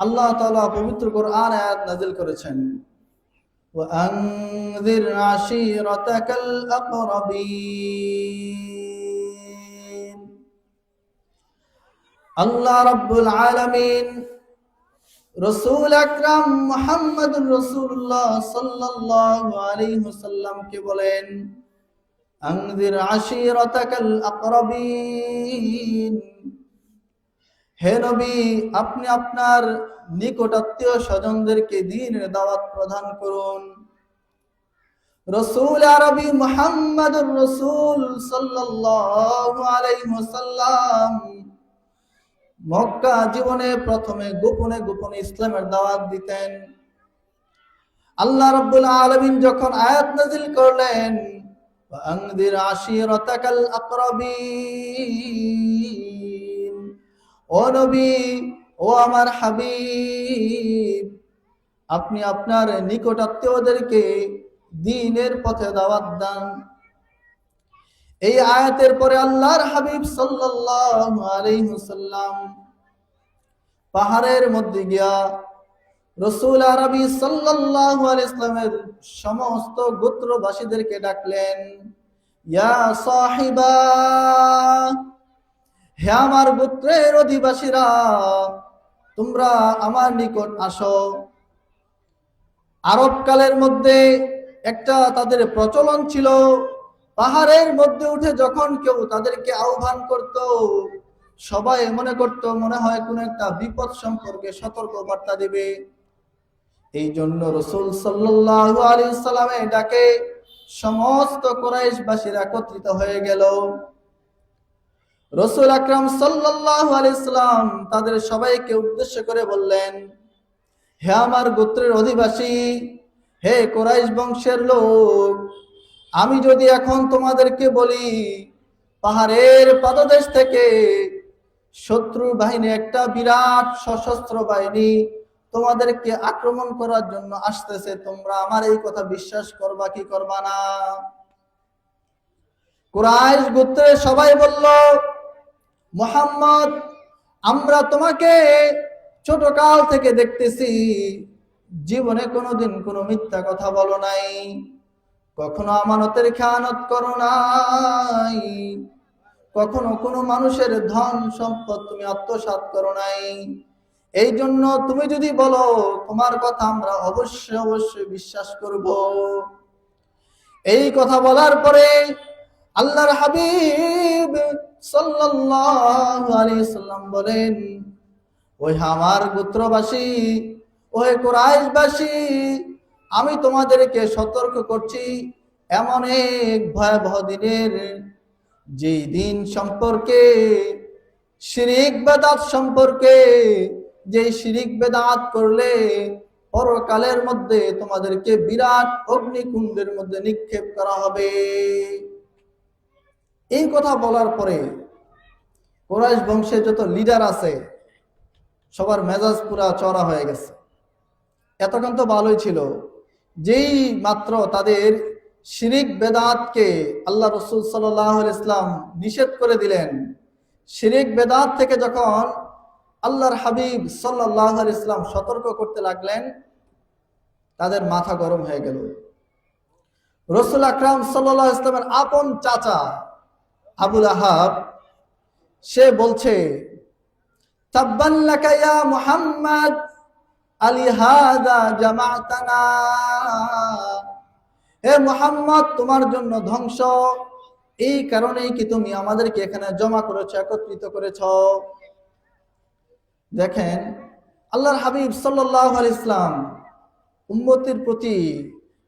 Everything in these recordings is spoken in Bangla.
আল্লাহ তাআলা পবিত্র কোরআন আয়াত নাযিল করেছেন وأنذر عشيرتك الأقربين আল্লাহ রাব্বুল আলামিন রসুল আকরাম মুহাম্মদুর রাসূলুল্লাহ সাল্লাল্লাহু আলাইহি ওয়াসাল্লামকে বলেন আনজির আশিরাতাকাল আকরাবিন হে নবী, আপনি আপনার নিকটাত্মীয় স্বজনদেরকে দিনের দাওয়াত প্রদান করুন। রসুল আরবি মোহাম্মদ রসুল সাল্লাম মক্কা জীবনে প্রথমে গোপনে গোপনে ইসলামের দাওয়াত দিতেন। আল্লাহ রাব্বুল আলমিন যখন আয়াত নাজিল করলেন আংদির আশিরাতাকাল আকরাবিন। ও নবী, ও আমার হাবিব, আপনি আপনার নিকট আত্মীয়দেরকে দিনের পথে দাওয়াত দান। এই আয়াতের পরে আল্লাহর হাবিব ওয়াসাল্লাম পাহাড়ের মধ্যে গিয়া রসুল আরবি আলাইহি ইসলামের সমস্ত গোত্রবাসীদেরকে ডাকলেন, ইয়া সাহিবা হে আমার গোত্রের অধিবাসীরা, তোমরা আমার নিকট আসো। আরব কালের মধ্যে একটা তাদের প্রচলন ছিল। পাহাড়ের মধ্যে উঠে যখন কেউ তাদেরকে আহ্বান করত, সবাই মনে করত, মনে হয় কোন একটা বিপদ সম্পর্কে সতর্ক বার্তা দেবে। এই জন্য রসুল সাল্লাল্লাহু আলাইহি সাল্লামে ডাকে সমস্ত কোরাইশবাসীর একত্রিত হয়ে গেল। রসুল আকরাম সাল্লাল্লাহু আলাইহি সাল্লাম তাদের সবাইকে উদ্দেশ্য করে বললেন, হে আমার গোত্রের অধিবাসী, হে কোরাইশ বংশের লোক, আমি যদি এখন তোমাদেরকে বলি, পাহাড়ের পাদদেশ থেকে শত্রু বাহিনী, একটা বিরাট সশস্ত্র বাহিনী তোমাদেরকে আক্রমণ করার জন্য আসতেছে, তোমরা আমার এই কথা বিশ্বাস করবা কি করবা না? কুরাইশ গোত্রের সবাই বলল মোহাম্মদ, আমরা তোমাকে ছোট কাল থেকে দেখতেছি। জীবনে কোনোদিন কোনো মিথ্যা কথা বলো নাই। কখনো আমানতের খেয়ানত করো নাই। কখনো কোনো মানুষের ধন সম্পদ তুমি আত্মসাৎ করো নাই। এই জন্য তুমি যদি বলো, তোমার কথা আমরা অবশ্যই অবশ্যই বিশ্বাস করব। এই কথা বলার পরে আল্লাহর হাবিব সাল্লাম বলেন ওই আমার গোত্রবাসী ওই কোরাইশবাসী, আমি তোমাদেরকে সতর্ক করছি এমন এক ভয়াবহ দিনের যেই দিন সম্পর্কে, শিরিক বেদাত সম্পর্কে যে শিরিক বেদাত করলে পরকালের মধ্যে তোমাদেরকে বিরাট অগ্নিকুণ্ডের মধ্যে নিক্ষেপ করা হবে। এই কথা বলার পরে কোরাইশ বংশের যত লিডার আছে, সবার মেজাজ পুরা চড়া হয়ে গেছে। এতক্ষণ তো ভালোই ছিল। যেই মাত্র তাদের শিরিক বেদাতকে আল্লাহ রসুল সাল্লাহ ইসলাম নিষেধ করে দিলেন, শিরিক বেদাত থেকে যখন আল্লাহর হাবিব সাল্লাহ ইসলাম সতর্ক করতে লাগলেন, তাদের মাথা গরম হয়ে গেল। রসুল আকরাম সাল্লাহ ইসলামের আপন চাচা আবুল আহাব, সে বলছে তাব্বাল্লাকা মুহাম্মদ আলিহাদা জামাতানা। হে মুহাম্মদ, তোমার জন্য ধ্বংস। এই কারণেই কি তুমি আমাদেরকে এখানে জমা করেছ, একত্রিত করেছ? দেখেন, আল্লাহর হাবিব সাল্লাহ ইসলাম উম্মতির প্রতি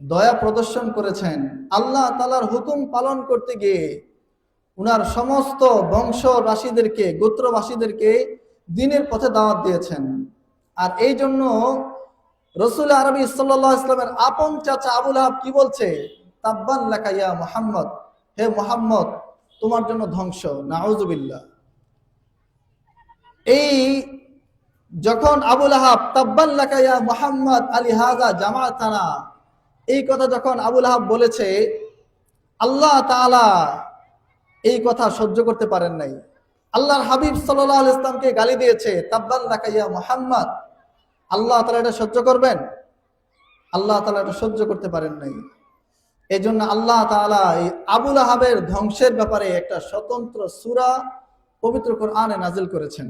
দয়া প্রদর্শন করেছেন। আল্লাহ তালার হুকুম পালন করতে গিয়ে উনার সমস্ত বংশবাসীদেরকে গোত্রবাসীদেরকে দিনের পথে দাওয়াত দিয়েছেন। আর এই জন্য রসুল আরবি সাল্লাহ ইসলামের আপন চাচা আবুল আহাব কি বলছে? তাব্বান লেখা ইয়া মোহাম্মদ, হে মোহাম্মদ, তোমার জন্য ধ্বংস নাউজুবিল্লাহ এই যখন আবুল আহাব তাব্বান লেখা ইয়া মোহাম্মদ আলী হাজা জামাতানা, এই কথা যখন আবুল আহাব বলেছে, আল্লাহ তাআলা এই কথা সহ্য করতে পারেন নাই। আল্লাহর হাবিব সাল্লাহ ইসলামকে গালি দিয়েছে তাব্বান লাকাইয়া মোহাম্মদ। আল্লাহ তালা এটা সহ্য করবেন? আল্লাহ তালা এটা সহ্য করতে পারেন নাই। এই জন্য আল্লাহ তালা এই আবুল আহাবের ধ্বংসের ব্যাপারে একটা স্বতন্ত্র সুরা পবিত্র কোরআনে নাজিল করেছেন।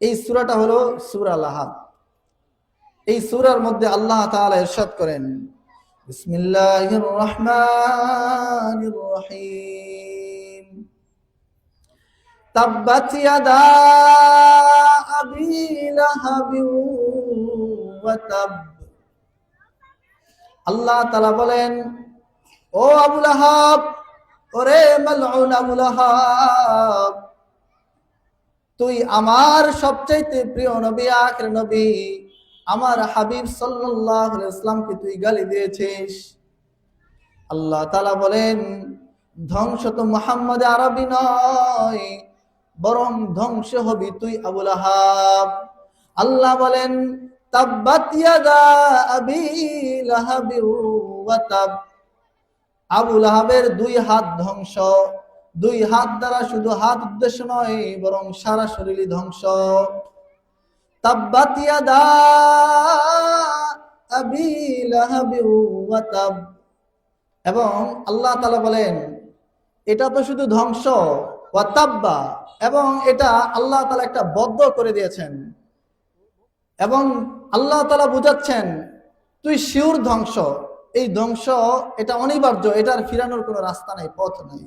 এই সুরাটা হলো সুরা লাহাব। এই সুরার মধ্যে আল্লাহ তাআলা ইরশাদ করেন, বিসমিল্লাহির রহমানির রহিম। তাব্বাত ইয়াদা আবি লাহাবি ওয়া আল্লাহ তাআলা বলেন, ও আবু লাহাব, ওরে মালউন আবু লাহাব, তুই আমার সবচাইতে প্রিয় নবী, আখের নবী, আমার হাবিব সাল্লাল্লাহু আলাইহি ইসলামকে তুই গালি দিয়েছিস? আল্লাহ তাআলা বলেন, ধ্বংস তো মুহাম্মদ আরবি নয় বরং ধ্বংস হবি তুই আবুল আহাব আল্লাহ বলেন আবুল আহাবের দুই হাত ধ্বংস। দুই হাত দ্বারা শুধু হাত উদ্দেশ্য নয়, বরং সারা শরীরই ধ্বংস। এবং আল্লাহ তাআলা বলেন, এটা তো শুধু ধ্বংস। ওয়া তাব্বা, এবং এটা আল্লাহ তালা একটা বদ্ধ করে দিয়েছেন। এবং আল্লাহ তালা বুঝাচ্ছেন, তুই শিউর ধ্বংস। এই ধ্বংস, এটা অনিবার্য, এটার ফিরানোর কোনো রাস্তা নাই, পথ নাই।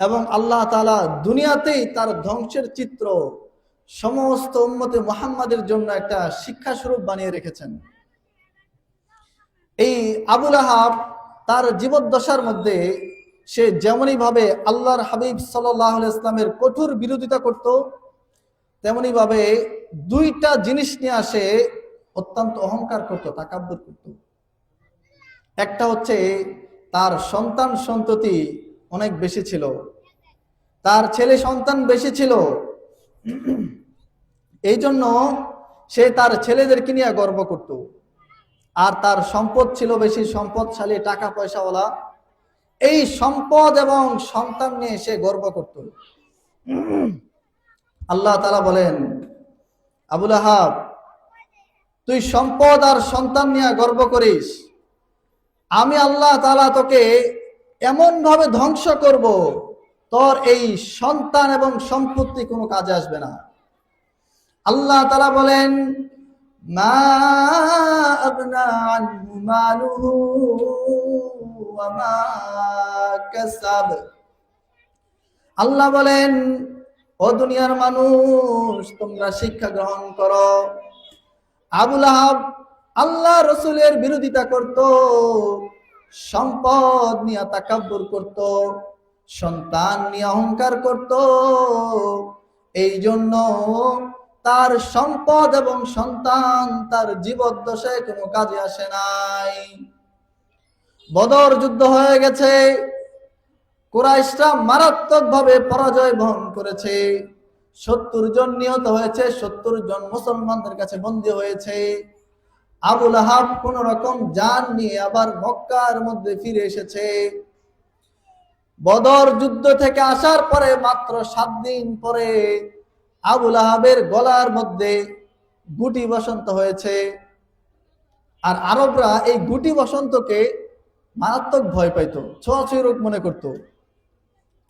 এবং আল্লাহ তালা দুনিয়াতেই তার ধ্বংসের চিত্র সমস্ত উম্মতে মুহাম্মাদের জন্য একটা শিক্ষা স্বরূপ বানিয়ে রেখেছেন। এই আবুল আহাব তার জীবদ্দশার মধ্যে সে যেমনই ভাবে আল্লাহর হাবিব সাল্লাহ ইসলামের কঠোর বিরোধিতা করত তেমনি ভাবে দুইটা জিনিস নিয়ে আসে অত্যন্ত অহংকার করত, তাকাব্বর করত। একটা হচ্ছে তার সন্তান সন্ততি অনেক বেশি ছিল, তার ছেলে সন্তান বেশি ছিল। এই জন্য সে তার ছেলেদেরকে নিয়ে গর্ব করত। আর তার সম্পদ ছিল বেশি সম্পদশালী টাকা পয়সাওয়ালা। এই সম্পদ এবং সন্তান নিয়ে সে গর্ব করত। আল্লাহ তালা বলেন, আবুল আহাব, তুই সম্পদ আর সন্তান নিয়ে গর্ব করিস। আমি আল্লাহ তালা তোকে এমন ভাবে ধ্বংস করব, তোর এই সন্তান এবং সম্পত্তি কোনো কাজে আসবে না। আল্লাহ তালা বলেন, মা আল্লাহ বলেন, ও দুনিয়ার মানুষ, তোমরা শিক্ষা গ্রহণ করো। আবুল আহাব আল্লাহ রসুলের বিরোধিতা করত, সম্পদ নিয়ে তাকাব্বুর করত, সন্তান নিয়ে অহংকার করত। এই জন্য তার সম্পদ এবং সন্তান তার জীবদ্দশায় কোনো কাজে আসে নাই। বদর যুদ্ধ হয়ে গেছে। কুরাইশরা মারাত্মক ভাবে পরাজয় বহন করেছে। সত্তর জন নিহত হয়েছে, সত্তর জন মুসলমানদের কাছে বন্দী হয়েছে। আবুল আহাব কোন রকম যান নিয়ে আবার মক্কার মধ্যে ফিরে এসেছে। বদর যুদ্ধ থেকে আসার পরে মাত্র সাত দিন পরে আবুল আহাবের গলার মধ্যে গুটি বসন্ত হয়েছে। আর আরবরা এই গুটি বসন্তকে মারাত্মক ভয় পাইতো ছোঁয়াছুঁই রোগ মনে করত।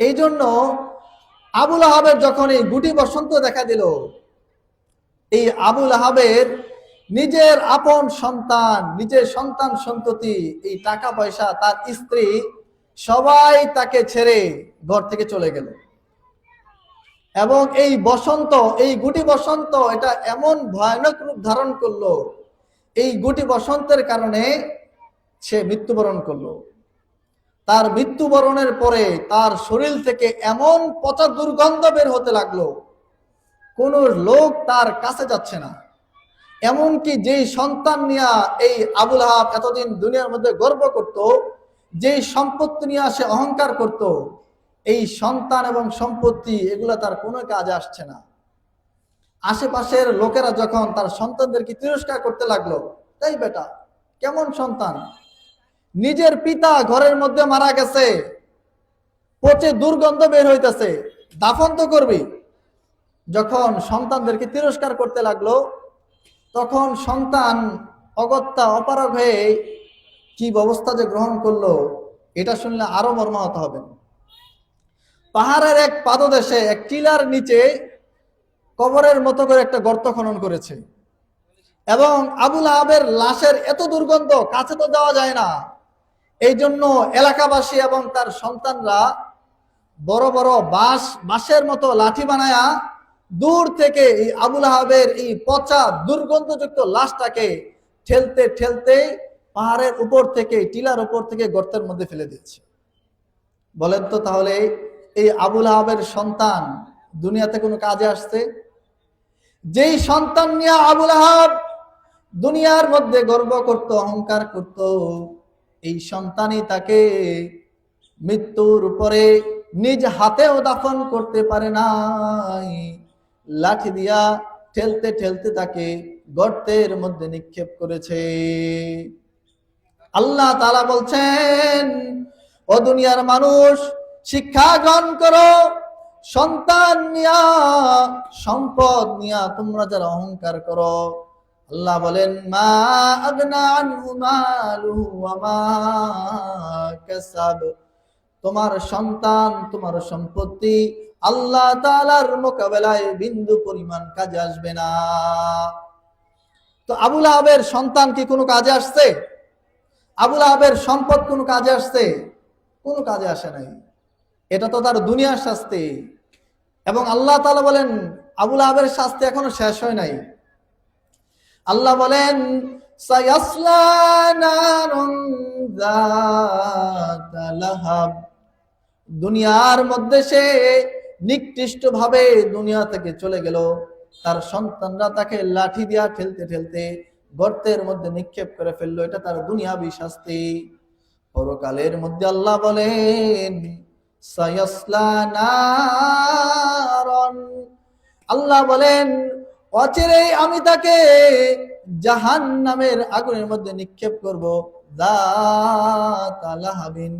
এই জন্য আবুল আহাবের যখন এই গুটি বসন্ত দেখা দিল, এই আবুল আহাবের নিজের আপন সন্তান, নিজের সন্তান সন্ততি, এই টাকা পয়সা তার স্ত্রী, সবাই তাকে ছেড়ে ঘর থেকে চলে গেল। এবং এই বসন্ত, এই গুটি বসন্ত এটা এমন ভয়ানক রূপ ধারণ করল, এই গুটি বসন্তের কারণে সে মৃত্যুবরণ করল। তার মৃত্যুবরণের পরে তার শরীর থেকে এমন পচা দুর্গন্ধ বের হতে লাগল। কোন লোক তার কাছে যাচ্ছে না। এমনকি যেই সন্তান নিয়ে এই আবুল আহাব এতদিন দুনিয়ার মধ্যে গর্ব করত, যেই সম্পত্তি নিয়ে সে অহংকার করত, এই সন্তান এবং সম্পত্তি, এগুলো তার কোনো কাজে আসছে না। আশেপাশের লোকেরা যখন তার সন্তানদেরকে তিরস্কার করতে লাগল তাই বেটা, কেমন সন্তান? নিজের পিতা ঘরের মধ্যে মারা গেছে। পচে দুর্গন্ধ বের হইতেছে। দাফন তো করবি। যখন সন্তানদেরকে তিরস্কার করতে লাগল, তখন সন্তান অগত্যা অপারগ হয়ে কি ব্যবস্থা যে গ্রহণ করল, এটা শুনলে আরও মর্মাহত হবেন। পাহাড়ের এক পাদদেশে এক টিলার নিচে কবরের মতো করে একটা গর্ত খনন করেছে। এবং আবুল আহাবের লাশের এত দুর্গন্ধ কাছে তো যাওয়া যায় না। এই জন্য এলাকাবাসী এবং তার সন্তানরা বড় বড় বাঁশ, বাঁশের মতো লাঠি বানায়া দূর থেকে এই আবুল আহাবের এই পচা দুর্গন্ধযুক্ত লাশটাকে ঠেলতে ঠেলতে পাহাড়ের উপর থেকে, টিলার উপর থেকে গর্তের মধ্যে ফেলে দিচ্ছে বলেন তো তাহলে এই আবুল আহাবের সন্তান দুনিয়াতে কোনো কাজে আসছে? যেই সন্তান নিয়ে আবুল আহাব দুনিয়ার মধ্যে গর্ব করত, অহংকার করত এই সন্তানই তাকে মৃত্যুর উপরে নিজ হাতেও দাফন করতে পারে নাই। লাঠি দিয়া ঠেলতে ঠেলতে তাকে গর্তের মধ্যে নিক্ষেপ করেছে। আল্লাহ তালা বলছেন, ও দুনিয়ার মানুষ, শিক্ষা গ্রহণ করো, সন্তান নিয়া, সম্পদ নিয়া তোমরা যারা অহংকার করো আল্লাহ বলেন, মা কাসাব। তোমার সন্তান, তোমার সম্পত্তি আল্লাহ তাআলার মোকাবেলায় বিন্দু পরিমাণ কাজে আসবে না। তো আবুল আহাবের সন্তান কি কোনো কাজে আসছে? আবুল আহাবের সম্পদ কোনো কাজে আসছে? কোনো কাজে আসে নাই। এটা তো তার দুনিয়ার শাস্তি। এবং আল্লাহ তাআলা বলেন আবুল আহাবের শাস্তি এখনও শেষ হয় নাই। আল্লাহ বলেন। দুনিয়ার মধ্যে সে নিকৃষ্ট ভাবে দুনিয়া থেকে চলে গেল। তার সন্তানরা তাকে লাঠি দিয়া ঠেলতে ঠেলতে গর্তের মধ্যে নিক্ষেপ করে ফেলল। এটা তার দুনিয়াবি শাস্তি। পরকালের মধ্যে আল্লাহ বলেন আল্লাহ বলেন অচিরেই আমি তাকে জাহান নামের আগুনের মধ্যে নিক্ষেপ করব। দাতালাহাবিন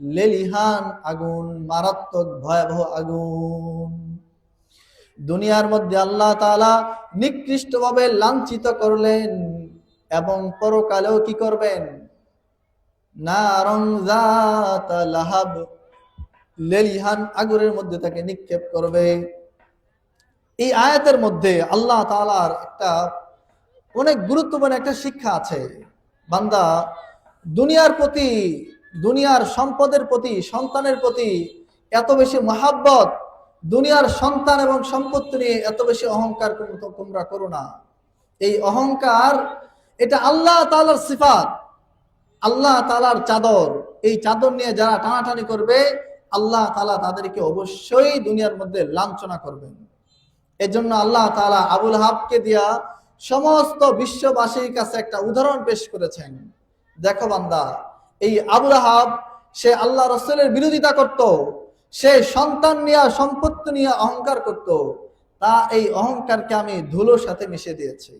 লেলিহান আগুন, মারাত্মক ভয়াবহ আগুন। দুনিয়ার মধ্যে আল্লাহ তাআলা নিকৃষ্টভাবে লাঞ্ছিত করলেন এবং পরকালেও কি করবেন? লাহাব, লেলিহান আগুনের মধ্যে তাকে নিক্ষেপ করবে। এই আয়াতের মধ্যে আল্লাহ তাআলার একটা অনেক গুরুত্বপূর্ণ একটা শিক্ষা আছে। বান্দা, দুনিয়ার প্রতি, দুনিয়ার সম্পদের প্রতি, সন্তানের প্রতি এত বেশি মহাব্বত, দুনিয়ার সন্তান এবং সম্পত্তি নিয়ে এত বেশি অহংকার তোম- তোমরা করো না। এই অহংকার, এটা আল্লাহ তালার সিফাত, আল্লাহ তালার চাদর। এই চাদর নিয়ে যারা টানাটানি করবে, আল্লাহ তালা তাদেরকে অবশ্যই দুনিয়ার মধ্যে লাঞ্ছনা করবেন। এজন্য আল্লাহ তালা আবুল হাবকে দিয়া সমস্ত বিশ্ববাসীর কাছে একটা উদাহরণ পেশ করেছেন। দেখো বান্দা, এই আবুল হাব, সে আল্লাহ রসুলের বিরোধিতা করত, সে সন্তান নিয়ে, সম্পত্তি নিয়ে অহংকার করত, তা এই অহংকারকে আমি ধুলোর সাথে মিশে দিয়েছি।